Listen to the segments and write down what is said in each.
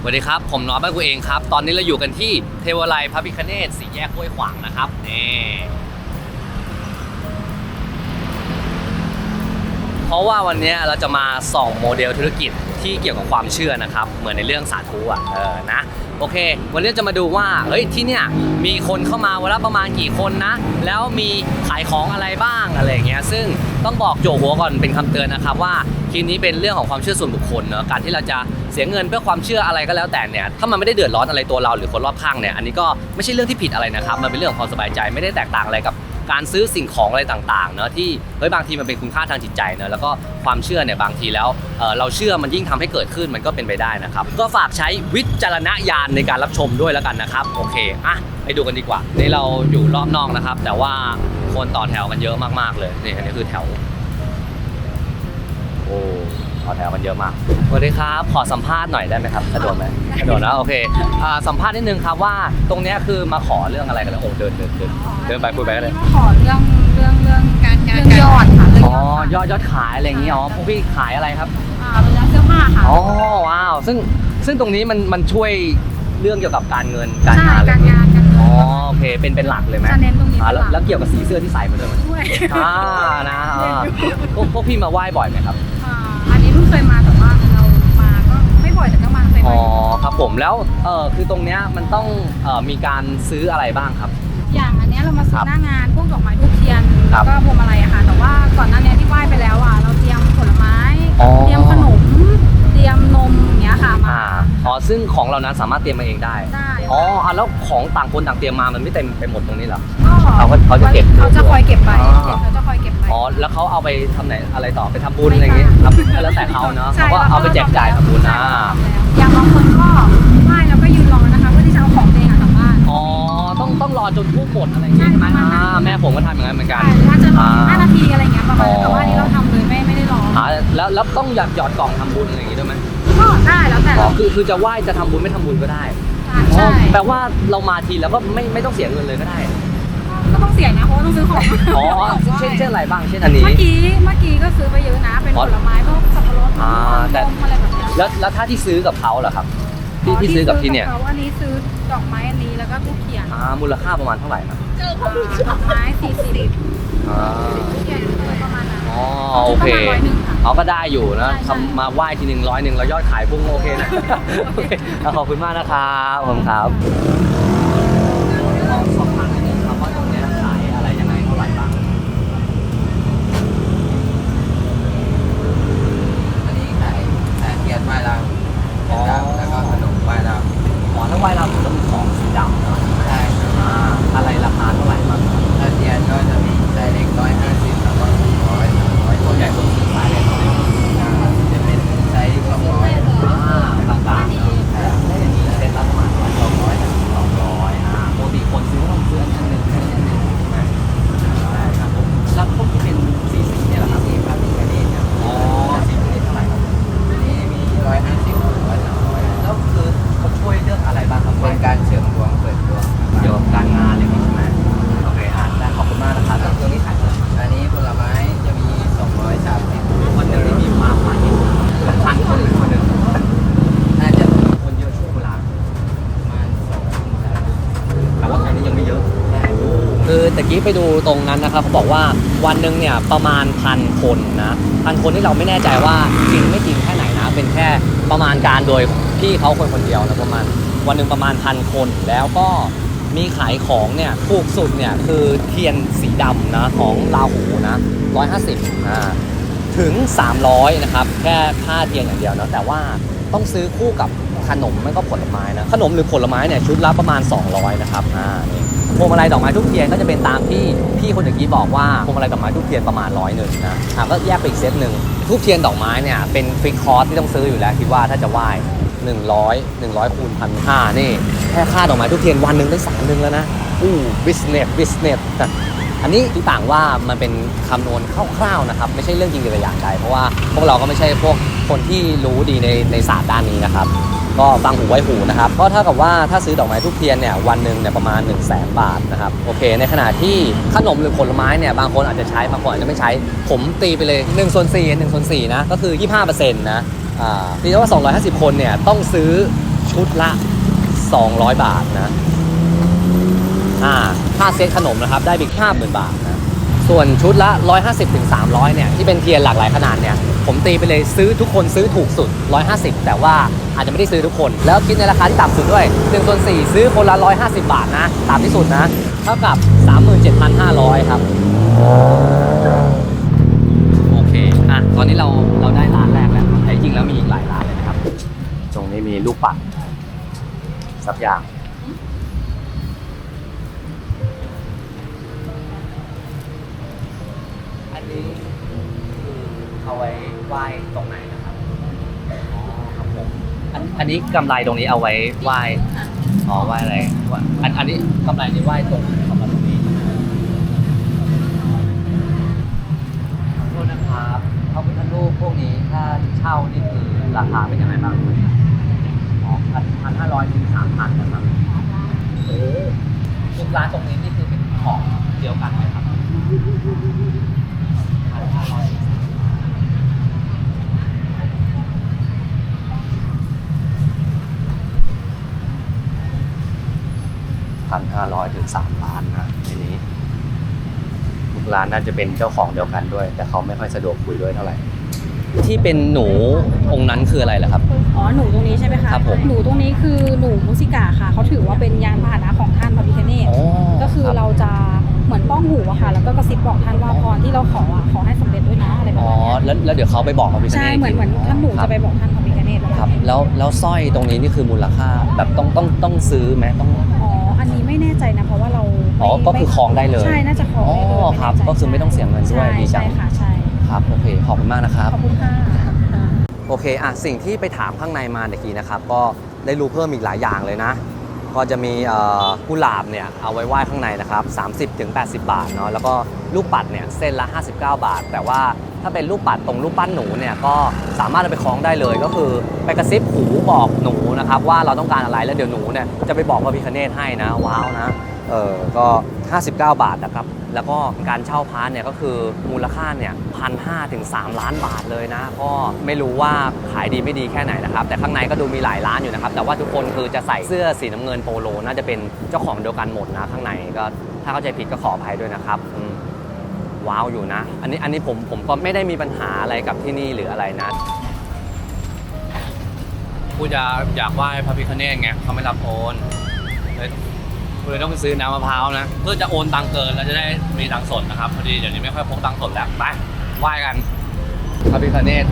สวัสดีครับ ผมน้อยบ้านกูเองครับ ตอนนี้เราอยู่กันที่เทวไลยพระพิคเนศสี่แยกห้วยขวางนะครับนี่เพราะว่าวันนี้เราจะมาส่องโมเดลธุรกิจที่เกี่ยวกับความเชื่อนะครับ เหมือนในเรื่องสาธุอะเออนะโอเค วันนี้จะมาดูว่าเฮ้ยที่เนี่ยมีคนเข้ามาวันละประมาณกี่คนนะ แล้วมีขายของอะไรบ้างอะไรอย่างเงี้ยซึ่งต้องบอกโจหัวก่อนเป็นคำเตือนนะครับว่าคลิปนี้เป็นเรื่องของความเชื่อส่วนบุคคลเนอะการที่เราจะ สียเงินเพื่อความเชื่ออะไรก็แล้วแต่เนี่ยถ้ามันไม่ได้เดือดร้อนอะไรตัวเราหรือคนรอบข้างเนี่ยอันนี้ก็ไม่ใช่เรื่องที่ผิดอะไรนะครับมันเป็นเรื่องของความสบายใจไม่ได้แตกต่างอะไรกับการซื้อสิ่งของอะไรต่างๆเนอะที่เฮ้ยบางทีมันเป็นคุณค่าทางจิตใจเนอะแล้วก็ความเชื่อเนี่ยบางทีแล้วเเราเชื่อมันยิ่งทำให้เกิดขึ้นมันก็เป็นไปได้นะครับ ก็ฝากใช้วิจารณญาณในการรับชมด้วยแล้วกันนะครับ โอเคอะไปดูกันดีกว่านี่เราอยู่รอบนอกนะครับ แต่ว่าคนต่อแถวกันเยอะมากๆเลยนี่อันนี้คือแถวโอ้ ต่อแถวกันเยอะมากสวัสดีครับ ขอสัมภาษณ์หน่อยได้ไหมครับสะดวกไหมสะดวกนะโอเคอ่าสัมภาษณ์นิดนึงครับว่าตรงเนี้ยคือมาขอเรื่องอะไรกันแล้วโอ้เดินเดินเดินเดินไปคุยไปก็เลยขอเรื่องเรื่องเรื่องการเรื่องยอดค่ะเรื่องอ๋อยอดยอดยอดขายอะไรอย่างงี้อ๋อพวกพี่ขายอะไรครับอ่าเป็นร้านเสื้อผ้าค่ะอ๋อว้าวซึ่งซึ่งตรงนี้มันมันช่วยเรื่องเกี่ยวกับการเงินการใช่งานอะไรการอย่างงี้งานการอ๋อโอเคเป็นเป็นหลักเลยไหมจะเน้นตรงนี้อ่าแล้วเป็นหลัก แล้วเกี่ยวกับสีเสื้อที่ใส่มาด้วยไหมด้วย อ่านะอ่าพวกพวกพี่มาไหว้บ่อยไหมครับ บ่อยแต่ก็มาเคยอ๋มาอครับผมแล้วเออคือตรงเนี้ยมันต้องเอ่อมีการซื้ออะไรบ้างครับ อย่างอันเนี้ยเรามาคซื้รัอบหน้างานพวกดอกไม้ทูบเทียนครัแล้บวก็พวงมาลัยอะค่ะ แต่ว่าก่อนหน้านี้ที่ไหว้ไปแล้วอะเราเตรียมผลไม้ อ๋อ เตรียมขนม เตรียมนมอย่างเงี้ยค่ะมาอ่า อ๋อซึ่งของเรานั้นสามารถเตรียมมาเองได้ ได้ อ๋ออะแล้วของต่างคนต่างเตรียมมามันไม่เต็มไปหมดตรงนี้เหรอ ก็เขาก็เขาจะเก็บ เขาจะคอยเก็บไปอ๋อ เขาจะคอยเก็บไป อ๋อแล้วเขาเอาไปทำไหนอะไรต่อไปทำบุญอะไรอย่างงี้ครับก็แล้วแต่เขาเนาะใช่เขาก็เอาไปแจกจ่ายทำบุญนะ อย่างบางคนก็ไหว้แล้วก็ยืนรอนะคะเพื่อที่จะเอาของตัวเองอะกลับบ้าน อ๋อต้องต้องรอจนผู้หมดอะไรอย่างงี้ใช่ไหมใช่ประมาณนั้น อ่าแม่ผมก็ทำอย่างนั้นเหมือนกัน ใช่ถ้าจะรออ่า 5นาทีอะไรเงี้ยประมาณนั้นอ๋อแต่ว่าอันนี้เราทำเลยไม่ไม่ได้รอ อ่าแล้วแล้วต้องหยอดหยอดกล่องทำบุญอะไรอย่างงี้ด้วยไหม ก็ได้แล้วแต่อ๋อเราคือคือจะไหว้จะทำบุญไม่ทำบุญก็ได้ใช่อ๋อแปลว่าเรามาทีแล้วก็ไม่ไม่ต้องเสียเงินเลยก็ได้ ก็ต้องเสียนะเพราะว่าต้องซื้อของอ๋อ เช่นเช่นอะไรบ้าง เช่นอันนี้ เมื่อกี้เมื่อกี้ก็ซื้อไปเยอะนะ เป็นอ๋อผลไม้พวกสับปะรดอ่าแต่ นมอะไรแบบเนี้ยแล้วแล้วถ้าที่ซื้อกับเขาเหรอครับ ที่ที่ซื้อกับที่เนี่ยเขาอันนี้ซื้อดอกไม้อันนี้แล้วก็ทูบเทียนอ่า มูลค่าประมาณเท่าไหร่ครับอ่าดอกไม้สี่สิบอ่าทูบเทียนประมาณนั้นอ๋อ โอเค ประมาณร้อยหนึ่งค่ะ เขาก็ได้อยู่นะใช่ใช่ทำมาไหว้ทีหนึ่งร้อยหนึ่งแล้วยอดขายพุ่งโอเคนะโอเคเอาขอบคุณมากนะครับขอบคุณครับ คือตะกี้ไปดูตรงนั้นนะครับเขาบอกว่าวันหนึ่งเนี่ยประมาณพันคนนะพันคนที่เราไม่แน่ใจว่าจริงไม่จริงแค่ไหนนะ เป็นแค่ประมาณการโดยพี่เขาคนคนเดียวนะประมาณวันหนึ่งประมาณพันคนแล้วก็มีขายของเนี่ยถูกสุดเนี่ยคือเทียนสีดำนะของลาหูนะ150อ่าถึง 300นะครับแค่ค่าเทียนอย่างเดียวเนาะแต่ว่าต้องซื้อคู่กับขนมไม่ก็ผลไม้นะขนมหรือผลไม้เนี่ยชุดละประมาณ 200นะครับอ่านี่ พวงมาลัยดอกไม้ทุกเทียนก็จะเป็นตามที่พี่คนเมื่อกี้บอกว่าพวงมาลัยดอกไม้ทุกเทียนประมาณร้อยหนึ่งนะอะก็แยกไปอีกเซตหนึ่งทุกเทียนดอกไม้เนี่ยเป็นฟิกคอร์สที่ต้องซื้ออยู่แล้วคิดว่าถ้าจะไหว้100 100คูณพันห้านี่แค่ค่าดอกไม้ทุกเทียนวันหนึ่งได้แสนหนึ่งแล้วนะอู้บิสเนสบิสเนสอันนี้ที่ต่างว่ามันเป็นคำนวณคร่าวๆนะครับไม่ใช่เรื่องจริงแต่อย่างใดเพราะว่าพวกเราก็ไม่ใช่พวกคนที่รู้ดีในในศาสตร์ด้านนี้นะครับ ก็ฟังหูไว้หูนะครับก็เท่ากับว่าถ้าซื้อดอกไม้ทุกเทียนเนี่ยวันหนึ่งเนี่ยประมาณ 1 0 0 0 0แบาทนะครับโอเค ในขณะที่ขนมหรือผลไม้เนี่ยบางคนอาจจะใช้บางคนอาจจะไม่ใช้ ผมตีไปเลย1ส่วน4 1ส่วน4นะก็คือ 25%นะอ่าตีว่า 250 คนเนี่ยต้องซื้อชุดละ 200 บาทนะอ่าค่าเซตขนมนะครับได้บิ๊ก50,000บาทนะ ส่วนชุดละ 150ถึง300เนี่ยที่เป็นเทียนหลากหลายขนาดเนี่ยผมตีไปเลยซื้อทุกคนซื้อถูกสุด 150 แต่ว่าอาจจะไม่ได้ซื้อทุกคน แล้วคิดในราคาที่ต่ำสุดด้วย1ส่วน4ซื้อคนละ 150 บาทนะต่ำที่สุดนะ เท่ากับ 37,500 ครับ โอเค อะ ตอนนี้เราเราได้ร้านแรกแล้วแต่จริงแล้วมีอีกหลายร้านเลยนะครับ ตรงนี้มีลูกปัดสักอย่าง นนี้คือเอาไว้ไหว้ตรงไหนนะครับอ๋อครับผมอันอันนี้กำไรตรงนี้เอาไว้ไหว้อ๋อไหว้อะไรไหว้อันอันนี้กำไรนี่ไหว้ตรงเข้ามาตรงนี้ขอโทษนะครับพระพุทธรูปพวกนี้ถ้าเช่านี่คือราคาเป็นยังไงบ้างอ๋อพันพันห้าร้อยถึงสามพันนะครับโอ้ทุกร้านตรงนี้นี่คือเป็นของเดียวกันไหมครับ สามร้านนะทีนี้ ทุกร้านน่าจะเป็นเจ้าของเดียวกันด้วย แต่เขาไม่ค่อยสะดวกคุยด้วยเท่าไหร่ ที่เป็นหนูองค์นั้นคืออะไรเหรอครับ อ๋อหนูตรงนี้ใช่ไหมคะครหนูตรงนี้คือหนูมุสิกาค่ะ เขาถือว่าเป็นยานพาหนะของท่านพระพิคเนตก็คือครเราจะเหมือนป้องหูอะค่ะ แล้วก็กระซิบบอกท่านว่าพรที่เราขออะขอให้สำเร็จด้วยนะอะไรประมาณนี้ยแล้วแล้วเดี๋ยวเขาไปบอกพระพิคเนสใช่เหมือนเหมือนท่านหนูจะไปบอกท่านพระพิคเนตครับเลยแล้วแล้วสร้อยตรงนี้นี่คือมูลค่าแบบต้องต้องต้องซื้อไหมต้อง แน่ใจนะเพราะว่าเราอ๋อไม่ก็คือคลองได้เลย ใช่น่าจะคลองได้เลยอ๋อครับไแน่ใจก็คือไม่ต้องเสียเงินด้วยใช่ดีจัง ใช่ค่ะใช่ครับโอเคขอบคุณมากนะครับ ขอบคุณค่ะอ่าโอเคอะสิ่งที่ไปถามข้างในมาเมื่อกี้นะครับ ก็ได้รู้เพิ่มอีกหลายอย่างเลยนะ ก็จะมีกุหลาบเนี่ยเอาไว้ไหว้ข้างในนะครับ30ถึง80 บาทเนาะแล้วก็ลูกปัดเนี่ยเส้นละ 59 บาท แต่ว่าถ้าเป็นลูกปัดตรงลูกปั้นหนูเนี่ยก็สามารถเอาไปคล้องได้เลยก็คือไปกระซิบหูบอกหนูนะครับว่าเราต้องการอะไรแล้วเดี๋ยวหนูเนี่ยจะไปบอกพระพิคเนตให้นะว้าวนะเออก็ 59 บาทนะครับ แล้วก็การเช่าพาร์ทเนี่ยก็คือมูลค่าเนี่ยพันห้าถึงสล้านบาทเลยนะ ก็ไม่รู้ว่าขายดีไม่ดีแค่ไหนนะครับ แต่ข้างในก็ดูมีหลายร้านอยู่นะครับ แต่ว่าทุกคนคือจะใส่เสื้อสีน้ำเงินโปโล น่าจะเป็นเจ้าของเดียวกันหมดนะ ข้างในก็ถ้าเข้าใจผิดก็ขออภัยด้วยนะครับว้าวอยู่นะ อันนี้อันนี้ผมผมก็ไม่ได้มีปัญหาอะไรกับที่นี่หรืออะไรนะกูจะอยากไหว้พระพิคเนตไงเขาไม่รับโอนเลย กูเลยต้องไปซื้อน้ำมะพร้าวนะ เพื่อจะโอนตังเกินแล้วจะได้มีตังสดนะครับพอดีเดี๋ยวนี้ไม่ค่อยพกตังสดแล้วไปไหว้กันพระพิคเนต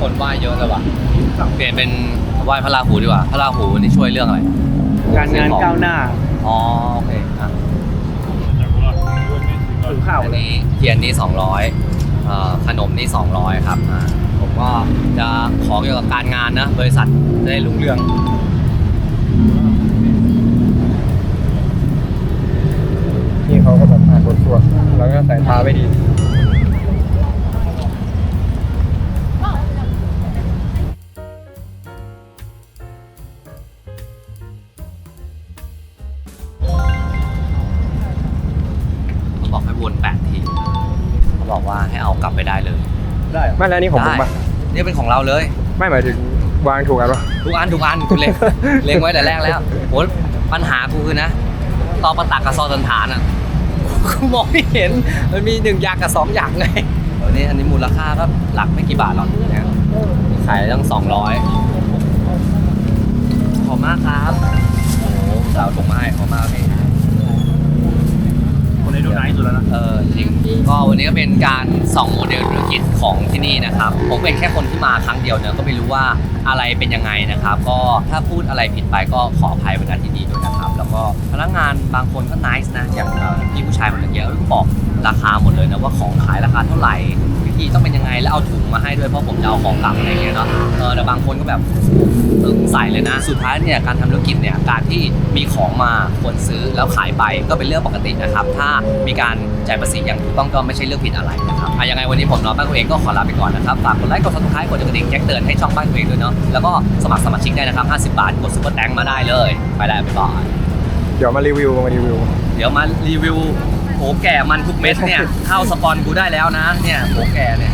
คนไหว้เยอะเลยว่ะเปลี่ยนเป็นไหว้พระราหูดีกว่า พระราหูนี่ช่วยเรื่องอะไรการงานก้าวหน้าอ๋อโอเคอะถือข้าวอันนี้เทียนนี้200เอ่อขนมนี่200ครับอ่าผมก็จะขอเกี่ยวกับการงานนะบริษัทจะได้รุ่งเรือง แบบอ่านบทสวดแล้วก็ใส่ท้าไปดีเขาบอกให้วน8ทีเขาบอกว่าให้เอากลับไปได้เลยได้ไม่แล้วนี่ของผมได้ปะนี่เป็นของเราเลย ไม่หมายถึงวางถูกกันปะ ทุกอันทุกอันกูเล็ง เล็งไว้แต่แรกแล้วโหปัญหากูคือนะ ตอประตักกับซอสันฐานอะกู มองไม่เห็น มันมีหนึ่งอย่างกับสองอย่างไงอันนี้อันนี้มูลค่าก็หลักไม่กี่บาทหรอกนะขายตั้งสองร้อยขอบมากครับโอ้โหสาวส่งมาให้ขอบมากพี่คนนี้ดูไหนสุดแล้วนะ เออจริงก็วันนี้ก็เป็นการส่องโมเดลธุรกิจของที่นี่นะครับ ผมเป็นแค่คนที่มาครั้งเดียวเนี่ยก็ไม่รู้ว่าอะไรเป็นยังไงนะครับ ก็ถ้าพูดอะไรผิดไปก็ขออภัยเป็นการที่ดีด้วยนะครับ แล้วก็พนักงานบางคนก็นิสนะอย่างพี่ผู้ชายคนเมื่อกี้ก็บอกราคาหมดเลยนะว่าของขายราคาเท่าไหร่วิธีต้องเป็นยังไงแล้วเอาถุงมาให้ด้วยเพราะผมจะเอาของกลับอะไรเงี้ยเนาะเออแต่บางคนก็แบบตึงใส่เลยนะ สุดท้ายเนี่ยการทำธุรกิจเนี่ยการที่มีของมาคนซื้อแล้วขายไปก็เป็นเรื่องปกตินะครับ ถ้ามีการจ่ายภาษีอย่างถูกต้องก็ไม่ใช่เรื่องผิดอะไรนะครับอะยังไงวันนี้ผมน้องบ้านตัวเองก็ขอลาไปก่อนนะครับฝากกดไลค์กดซับสไครต์กดกระดิ่งแจ้งเตือนให้ช่องบ้านตัวเองด้วยเนาะแล้วก็สมัครสมาชิกได้นะครับ 50 บาทกดซุปเปอร์แตงมาได้เลย ไปแล้วบ๊ายบาย เดี๋ยวมารีวิวมารีวิว เดี๋ยวมารีวิวโหแก่มันทุกเม็ดเนี่ยเข้าสปอนกูได้แล้วนะเนี่ยโหแก่เนี่ย